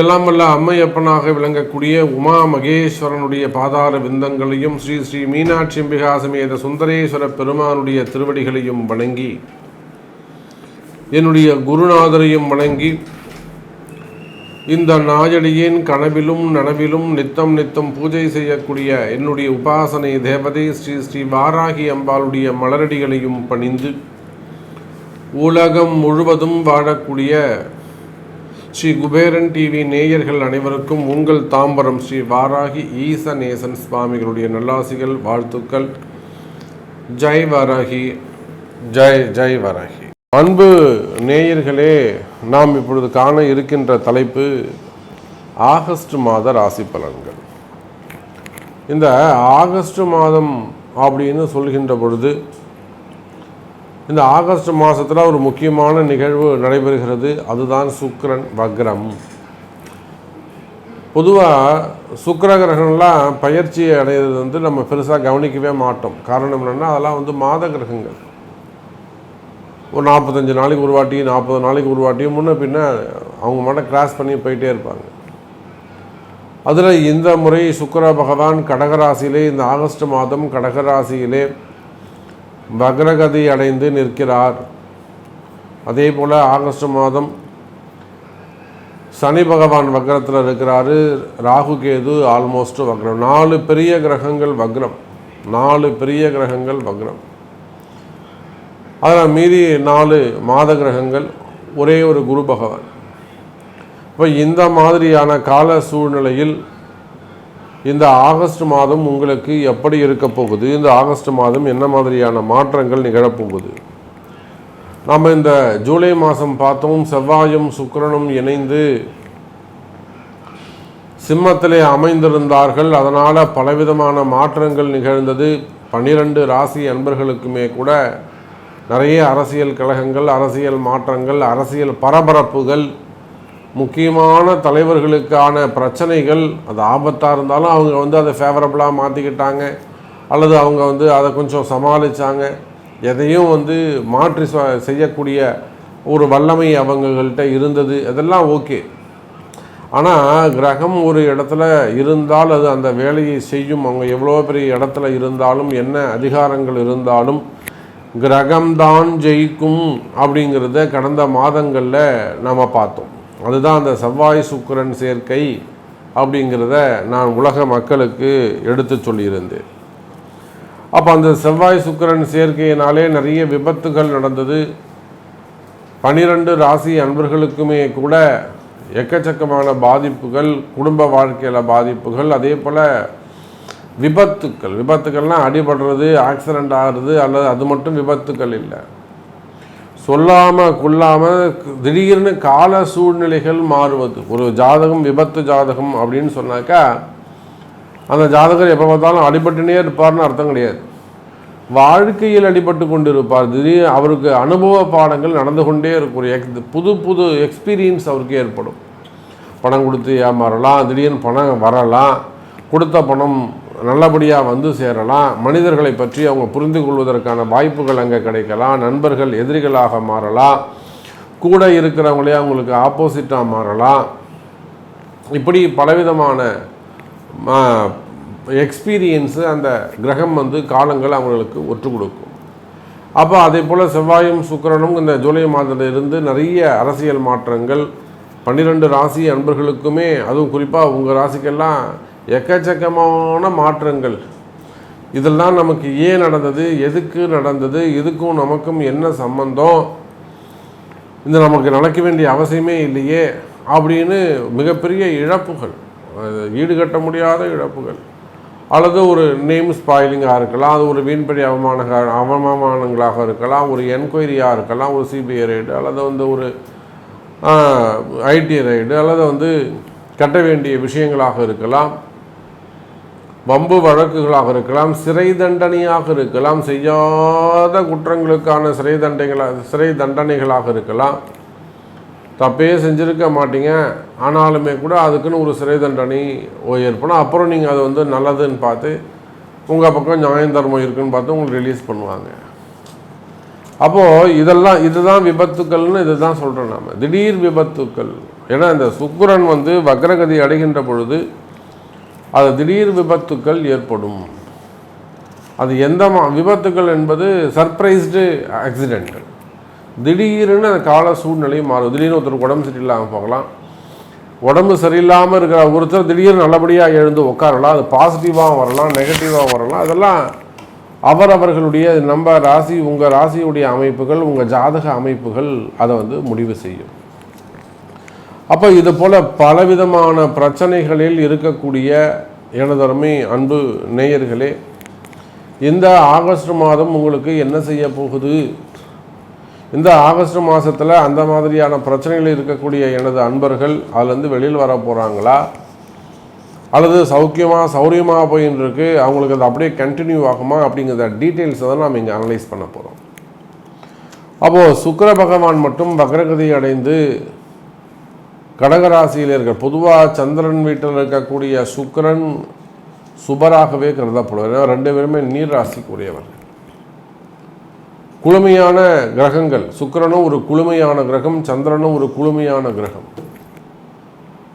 எல்லாம் வல்ல அம்மையப்பனாக விளங்கக்கூடிய உமா மகேஸ்வரனுடைய பாதார விந்தங்களையும் ஸ்ரீ ஸ்ரீ மீனாட்சி அம்பிகா சமேத சுந்தரேஸ்வர பெருமானுடைய திருவடிகளையும் வணங்கி என்னுடைய குருநாதரையும் வணங்கி இந்த நாயடியின் கனவிலும் நனவிலும் நித்தம் நித்தம் பூஜை செய்யக்கூடிய என்னுடைய உபாசனை தேவதை ஸ்ரீ ஸ்ரீ வாராகி அம்பாளுடைய மலரடிகளையும் பணிந்து உலகம் முழுவதும் வாழக்கூடிய ஸ்ரீ குபேரன் டிவி நேயர்கள் அனைவருக்கும் உங்கள் தாம்பரம் ஸ்ரீ வாராகி ஈசநேசன் சுவாமிகளுடைய நல்லாசிகள் வாழ்த்துக்கள். ஜெய் வாராகி. ஜெய் ஜெய் வாராகி. அன்பு நேயர்களே நாம் இப்பொழுது காண இருக்கின்ற தலைப்பு ஆகஸ்ட் மாத ராசி பலன்கள். இந்த ஆகஸ்ட் மாதம் அப்படின்னு சொல்கின்ற பொழுது இந்த ஆகஸ்ட் மாதத்தில் ஒரு முக்கியமான நிகழ்வு நடைபெறுகிறது. அதுதான் சுக்ரன் வக்ரம். பொதுவாக சுக்கிர கிரகம்லாம் பயிற்சி அடைகிறது வந்து நம்ம பெருசாக கவனிக்கவே மாட்டோம். காரணம் என்னென்னா அதெல்லாம் வந்து மாத கிரகங்கள். ஒரு நாற்பத்தஞ்சு நாளைக்கு ஒரு வாட்டி நாற்பது நாளைக்கு ஒரு வாட்டியும் முன்ன பின்ன அவங்க மட்டும் கிராஸ் பண்ணி போயிட்டே இருப்பாங்க. அதில் இந்த முறை சுக்கர பகவான் கடகராசியிலே இந்த ஆகஸ்ட் மாதம் கடகராசியிலே வக்ரகதி அடைந்து நிற்கிறார். அதே போல் ஆகஸ்ட் மாதம் சனி பகவான் வக்ரத்தில் இருக்கிறாரு. ராகு கேது ஆல்மோஸ்ட் வக்ரம். நாலு பெரிய கிரகங்கள் வக்ரம். நாலு பெரிய கிரகங்கள் வக்ரம். அதில் மீதி நாலு மாத கிரகங்கள் ஒரே ஒரு குரு பகவான். இப்போ இந்த மாதிரியான கால சூழ்நிலையில் இந்த ஆகஸ்ட் மாதம் உங்களுக்கு எப்படி இருக்க போகுது? இந்த ஆகஸ்ட் மாதம் என்ன மாதிரியான மாற்றங்கள் நிகழப்போகுது நம்ம இந்த ஜூலை மாதம் பார்த்தோம் செவ்வாயும் சுக்கிரனும் இணைந்து சிம்மத்திலே அமைந்திருந்தார்கள். அதனால் பலவிதமான மாற்றங்கள் நிகழ்ந்தது. பன்னிரண்டு ராசி அன்பர்களுக்குமே கூட நிறைய அரசியல் கழகங்கள் அரசியல் மாற்றங்கள் அரசியல் பரபரப்புகள் முக்கியமான தலைவர்களுக்கான பிரச்சனைகள் அது ஆபத்தாக இருந்தாலும் அவங்க வந்து அதை ஃபேவரபுளாக மாற்றிக்கிட்டாங்க அல்லது அவங்க வந்து அதை கொஞ்சம் சமாளித்தாங்க எதையும் வந்து மாற்றி செய்யக்கூடிய ஒரு வல்லமை அவங்கள்ட்ட இருந்தது. அதெல்லாம் ஓகே. ஆனால் கிரகம் ஒரு இடத்துல இருந்தால் அது அந்த வேலையை செய்யும். அவங்க எவ்வளோ பெரிய இடத்துல இருந்தாலும் என்ன அதிகாரங்கள் இருந்தாலும் கிரகம்தான் ஜெயிக்கும் அப்படிங்கிறத கடந்த மாதங்களில் நாம் பார்த்தோம். அதுதான் அந்த செவ்வாய் சுக்கிரன் சேர்க்கை அப்படிங்கிறத நான் உலக மக்களுக்கு எடுத்து சொல்லியிருந்தேன். அப்போ அந்த செவ்வாய் சுக்கிரன் சேர்க்கையினாலே நிறைய விபத்துகள் நடந்தது. பனிரெண்டு ராசி அன்பர்களுக்குமே கூட எக்கச்சக்கமான பாதிப்புகள் குடும்ப வாழ்க்கையில் பாதிப்புகள் அதே போல் விபத்துக்கள். விபத்துக்கள்னால் அடிபடுறது ஆக்சிடெண்ட் ஆகிறது அல்லது அது மட்டும் விபத்துக்கள் இல்லை. சொல்லாமல் கொள்ளாமல் திடீர்னு கால சூழ்நிலைகள் மாறுவது. ஒரு ஜாதகம் விபத்து ஜாதகம் அப்படின்னு சொன்னாக்கா அந்த ஜாதகர் எப்போ பார்த்தாலும் அடிபட்டுனே இருப்பார்னு அர்த்தம் கிடையாது. வாழ்க்கையில் அடிபட்டு கொண்டு இருப்பார் திடீர் அவருக்கு அனுபவ பாடங்கள் நடந்து கொண்டே இருக்கும். ஒரு எக் புது புது எக்ஸ்பீரியன்ஸ் அவருக்கு ஏற்படும். பணம் கொடுத்து ஏமாறலாம் திடீர்னு பணம் வரலாம் கொடுத்த பணம் நல்லபடியாக வந்து சேரலாம். மனிதர்களை பற்றி அவங்க புரிந்து கொள்வதற்கான வாய்ப்புகள் அங்கே கிடைக்கலாம். நண்பர்கள் எதிரிகளாக மாறலாம். கூட இருக்கிறவங்களே அவங்களுக்கு ஆப்போசிட்டாக மாறலாம். இப்படி பலவிதமான எக்ஸ்பீரியன்ஸு அந்த கிரகம் வந்து காலங்கள் அவங்களுக்கு ஒற்று கொடுக்கும். அப்போ அதே போல் செவ்வாயும் சுக்கிரனும் இந்த ஜூலை மாதத்திலிருந்து நிறைய அரசியல் மாற்றங்கள். பன்னிரெண்டு ராசி அன்பர்களுக்குமே அதுவும் குறிப்பாக உங்கள் ராசிக்கெல்லாம் எக்கச்சக்கமான மாற்றங்கள். இதெல்லாம் நமக்கு ஏன் நடந்தது? எதுக்கு நடந்தது? இதுக்கும் நமக்கும் என்ன சம்பந்தம்? இந்த நமக்கு நடக்க வேண்டிய அவசியமே இல்லையே அப்படின்னு மிகப்பெரிய இழப்புகள். ஈடுகட்ட முடியாத இழப்புகள். அல்லது ஒரு நேம் ஸ்பாயிலிங்காக இருக்கலாம். அது ஒரு வீண்படி அவமான அவமானங்களாக இருக்கலாம். ஒரு என்கொயரியாக இருக்கலாம். ஒரு சிபிஐ ரைடு அல்லது வந்து ஒரு ஐடி ரைடு அல்லது வந்து கட்ட வேண்டிய விஷயங்களாக இருக்கலாம். வம்பு வழக்குகளாக இருக்கலாம் சிறை தண்டனையாக இருக்கலாம் செய்யாத குற்றங்களுக்கான சிறை தண்டைகளாக சிறை தண்டனைகளாக இருக்கலாம். தப்பே செஞ்சுருக்க மாட்டீங்க. ஆனாலுமே கூட அதுக்குன்னு ஒரு சிறை தண்டனை ஏற்படும். அப்புறம் நீங்கள் அது வந்து நல்லதுன்னு பார்த்து உங்கள் பக்கம் நியாயம் தர்மம் இருக்குன்னு பார்த்து உங்களுக்கு ரிலீஸ் பண்ணுவாங்க. அப்போது இதெல்லாம் இதுதான் விபத்துக்கள்னு இதுதான் சொல்கிறோம் நாம். திடீர் விபத்துக்கள். ஏன்னா இந்த சுக்கரன் வந்து வக்ரகதி அடைகின்ற பொழுது அது திடீர் விபத்துக்கள் ஏற்படும். அது எந்த மா விபத்துக்கள் என்பது சர்ப்ரைஸ்டு ஆக்சிடெண்ட் திடீர்னு அந்த கால சூழ்நிலை மாறும். திடீர்னு ஒருத்தர் உடம்பு சரியில்லாமல் போகலாம். உடம்பு சரியில்லாமல் இருக்கிற ஒருத்தர் திடீர்னு நல்லபடியாக எழுந்து உட்காரலாம். அது பாசிட்டிவாக வரலாம் நெகட்டிவாக வரலாம். அதெல்லாம் அவரவர்களுடைய நம்ம ராசி உங்கள் ராசியுடைய அமைப்புகள் உங்கள் ஜாதக அமைப்புகள் அதை வந்து முடிவு செய்யும். அப்போ இது போல் பலவிதமான பிரச்சனைகளில் இருக்கக்கூடிய எனதருமை அன்பு நேயர்களே இந்த ஆகஸ்ட் மாதம் உங்களுக்கு என்ன செய்ய போகுது? இந்த ஆகஸ்ட் மாதத்தில் அந்த மாதிரியான பிரச்சனைகள் இருக்கக்கூடிய எனது அன்பர்கள் அதுலேருந்து வெளியில் வர போகிறாங்களா அல்லது சௌக்கியமாக சௌரியமாக போயின்னு இருக்கு அவங்களுக்கு அது அப்படியே கண்டினியூ ஆகுமா? அப்படிங்கிற டீட்டெயில்ஸை தான் நாம் இங்கே அனலைஸ் பண்ண போகிறோம் அப்போது சுக்கர பகவான் மட்டும் வக்ரகதி அடைந்து கடகராசியில் இருக்க பொதுவாக சந்திரன் வீட்டில் இருக்கக்கூடிய சுக்கரன் சுபராகவே கருதப்படுவார். ஏன்னா ரெண்டு பேருமே நீர் ராசிக்குரியவர் குளுமையான கிரகங்கள் சுக்கிரனும் ஒரு குளுமையான கிரகம் சந்திரனும் ஒரு குளுமையான கிரகம்.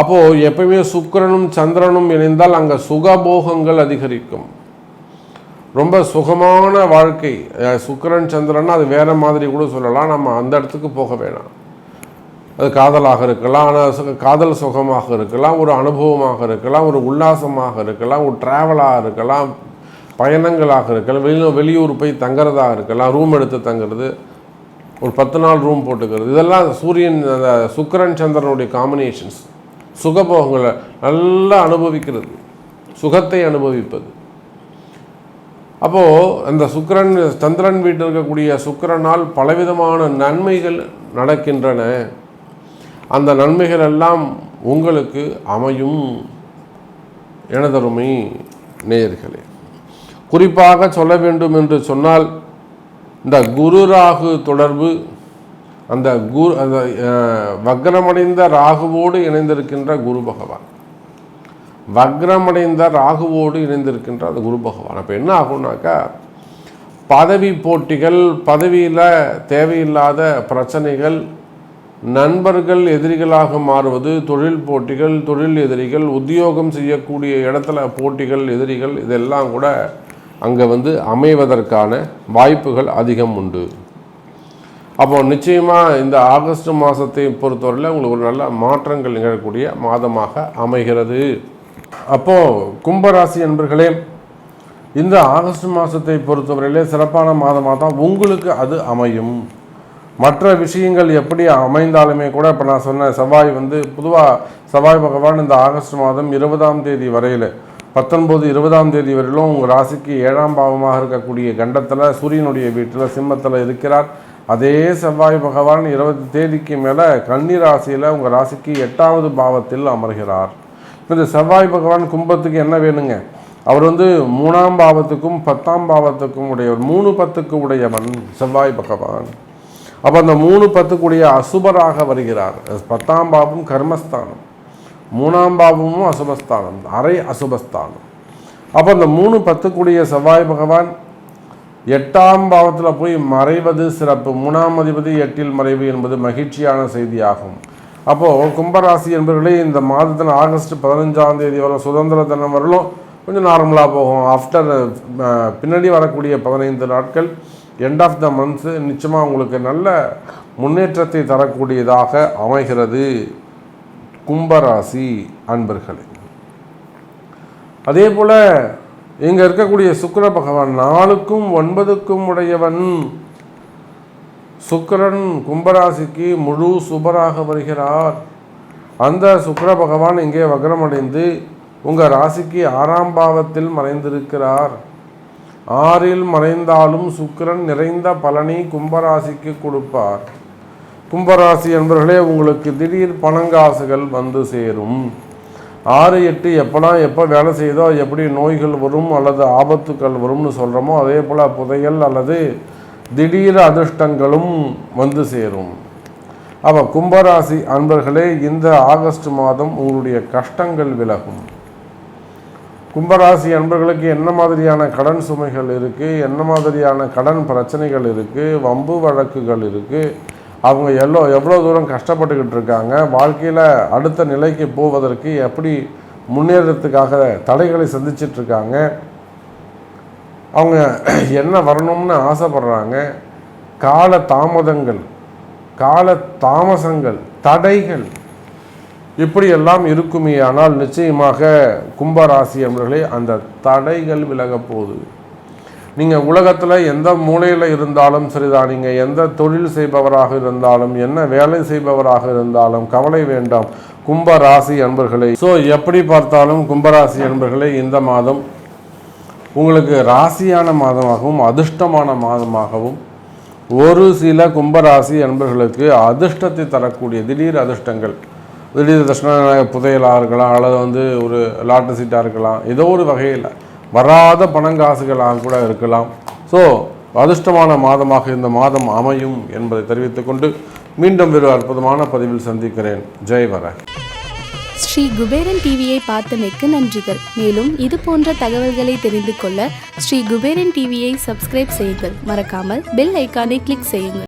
அப்போது எப்பயுமே சுக்கரனும் சந்திரனும் இணைந்தால் அங்கே சுகபோகங்கள் அதிகரிக்கும். ரொம்ப சுகமான வாழ்க்கை. சுக்கரன் சுக்கிரன் சந்திரன் அது வேற மாதிரி கூட சொல்லலாம். நம்ம அந்த இடத்துக்கு போக வேணாம். அது காதலாக இருக்கலாம் ஆனால் காதல் சுகமாக இருக்கலாம் ஒரு அனுபவமாக இருக்கலாம் ஒரு உல்லாசமாக இருக்கலாம் ஒரு ட்ராவலாக இருக்கலாம் பயணங்களாக இருக்கலாம் வெளியூர் வெளியூர் போய் தங்குறதாக இருக்கலாம் ரூம் எடுத்து தங்குறது ஒரு பத்து நாள் ரூம் போட்டுக்கிறது இதெல்லாம் சூரியன் அந்த சுக்கரன் சந்திரனுடைய காம்பினேஷன்ஸ் சுகபோகங்களை நல்லா அனுபவிக்கிறது சுகத்தை அனுபவிப்பது. அப்போது அந்த சுக்கரன் சந்திரன் வீட்டில் இருக்கக்கூடிய சுக்கரனால் பலவிதமான நன்மைகள் நடக்கின்றன. அந்த நன்மைகள் எல்லாம் உங்களுக்கு அமையும் எனதருமை நேயர்களே. குறிப்பாக சொல்ல வேண்டும் என்று சொன்னால் இந்த குரு ராகு தொடர்பு அந்த குரு அந்த வக்ரமடைந்த ராகுவோடு இணைந்திருக்கின்ற குரு பகவான். வக்ரமடைந்த ராகுவோடு இணைந்திருக்கின்ற அந்த குரு பகவான். அப்போ என்ன ஆகும்னாக்கா பதவி போட்டிகள் பதவியில் தேவையில்லாத பிரச்சனைகள் நண்பர்கள் எதிரிகளாக மாறுவது தொழில் போட்டிகள் தொழில் எதிரிகள் உத்தியோகம் செய்யக்கூடிய இடத்துல போட்டிகள் எதிரிகள் இதெல்லாம் கூட அங்கே வந்து அமைவதற்கான வாய்ப்புகள் அதிகம் உண்டு. அப்போ நிச்சயமாக இந்த ஆகஸ்ட் மாதத்தை பொறுத்தவரையில் உங்களுக்கு ஒரு நல்ல மாற்றங்கள் நிகழக்கூடிய மாதமாக அமைகிறது. அப்போது கும்பராசி என்பர்களே இந்த ஆகஸ்ட் மாதத்தை பொறுத்தவரையிலே சிறப்பான மாதமாக தான் உங்களுக்கு அது அமையும். மற்ற விஷயங்கள் எப்படி அமைந்தாலுமே கூட இப்போ நான் சொன்ன செவ்வாய் வந்து பொதுவாக செவ்வாய் பகவான் இந்த ஆகஸ்ட் மாதம் இருபதாம் தேதி வரையில் பத்தொன்பது இருபதாம் தேதி வரையிலும் உங்கள் ராசிக்கு ஏழாம் பாவமாக இருக்கக்கூடிய கண்டத்தில் சூரியனுடைய வீட்டில் சிம்மத்தில் இருக்கிறார். அதே செவ்வாய் பகவான் இருபது தேதிக்கு மேலே கன்னி ராசியில் உங்கள் ராசிக்கு எட்டாவது பாவத்தில் அமர்கிறார். இந்த செவ்வாய் பகவான் கும்பத்துக்கு என்ன வேணுங்க? அவர் வந்து மூணாம் பாவத்துக்கும் பத்தாம் பாவத்துக்கும் உடையவர் மூணு பத்துக்கு உடையவன் செவ்வாய் பகவான். அப்போ அந்த மூணு பத்துக்குடைய அசுபராக வருகிறார். பத்தாம் பாவம் கர்மஸ்தானம். மூணாம் பாவமும் அசுபஸ்தானம். அரை அசுபஸ்தானம். அப்போ அந்த மூணு பத்துக்குடைய செவ்வாய் பகவான் எட்டாம் பாவத்தில் போய் மறைவது சிறப்பு. மூணாம் அதிபதி எட்டில் மறைவு என்பது மகிழ்ச்சியான செய்தியாகும். அப்போது கும்பராசி என்பவர்களே இந்த மாதத்தில் ஆகஸ்ட் பதினஞ்சாம் தேதி வரும் சுதந்திர தினம் வரலும் கொஞ்சம் நார்மலாக போகும். ஆஃப்டர் பின்னாடி வரக்கூடிய பதினைந்து நாட்கள் எண்ட் ஆஃப் த மந்த்து நிச்சயமாக உங்களுக்கு நல்ல முன்னேற்றத்தை தரக்கூடியதாக அமைகிறது. கும்பராசி அன்பர்களே. அதே போல் இங்கே இருக்கக்கூடிய சுக்கர பகவான் நாலுக்கும் ஒன்பதுக்கும் உடையவன். சுக்கரன் கும்பராசிக்கு முழு சுபராக வருகிறார். அந்த சுக்கர பகவான் இங்கே வக்ரமடைந்து உங்கள் ராசிக்கு ஆறாம் பாவத்தில் மறைந்திருக்கிறார். ஆறில் மறைந்தாலும் சுக்கிரன் நிறைந்த பலனை கும்பராசிக்கு கொடுப்பார். கும்பராசி என்பவர்களே உங்களுக்கு திடீர் பணங்காசுகள் வந்து சேரும். ஆறு எட்டு எப்போனா எப்போ வேலை செய்தோ எப்படி நோய்கள் வரும் அல்லது ஆபத்துக்கள் வரும்னு சொல்கிறோமோ அதே போல் புதையல் அல்லது திடீர் அதிர்ஷ்டங்களும் வந்து சேரும். அப்போ கும்பராசி அன்பர்களே இந்த ஆகஸ்ட் மாதம் உங்களுடைய கஷ்டங்கள் விலகும். கும்பராசி அன்பர்களுக்கு என்ன மாதிரியான கடன் சுமைகள் இருக்குது என்ன மாதிரியான கடன் பிரச்சனைகள் இருக்குது வம்பு வழக்குகள் இருக்குது அவங்க எவ்வளோ எவ்வளோ தூரம் கஷ்டப்பட்டுக்கிட்டு இருக்காங்க? வாழ்க்கையில் அடுத்த நிலைக்கு போவதற்கு எப்படி முன்னேறதுக்காக தடைகளை சந்திச்சிட்டு இருக்காங்க? அவங்க என்ன வரணும்னு ஆசைப்படுறாங்க? கால தாமதங்கள் கால தாமசங்கள் தடைகள் இப்படியெல்லாம் இருக்குமே ஆனால் நிச்சயமாக கும்பராசி என்பவர்களே அந்த தடைகள் விலக போகுது. நீங்கள் உலகத்தில் எந்த மூலையில் இருந்தாலும் சரிதான். நீங்கள் எந்த தொழில் செய்பவராக இருந்தாலும் என்ன வேலை செய்பவராக இருந்தாலும் கவலை வேண்டாம். கும்பராசி அன்பர்களே ஸோ எப்படி பார்த்தாலும் கும்பராசி அன்பர்களே இந்த மாதம் உங்களுக்கு ராசியான மாதமாகவும் அதிர்ஷ்டமான மாதமாகவும் ஒரு சில கும்பராசி அன்பர்களுக்கு அதிர்ஷ்டத்தை தரக்கூடிய திடீர் அதிர்ஷ்டங்கள். திடீர் அதிர்ஷ்டம் புதையலாக இருக்கலாம் அல்லது வந்து ஒரு லாட்டரி சீட்டாக இருக்கலாம் ஏதோ ஒரு வகையில் வராத பணங்காசுகளாக கூட இருக்கலாம். ஸோ அதிர்ஷ்டமான மாதமாக இந்த மாதம் அமையும் என்பதை தெரிவித்துக்கொண்டு மீண்டும் ஒரு அற்புதமான பதிவில் சந்திக்கிறேன். ஜெய் வர ஸ்ரீ குபேரன் டிவியை பார்த்தமைக்கு நன்றிகள். மேலும் இது போன்ற தகவல்களை தெரிந்து கொள்ள ஸ்ரீ குபேரன் டிவியை சப்ஸ்கிரைப் செய்யுங்கள். மறக்காமல் பெல் ஐக்கானை கிளிக் செய்யுங்கள்.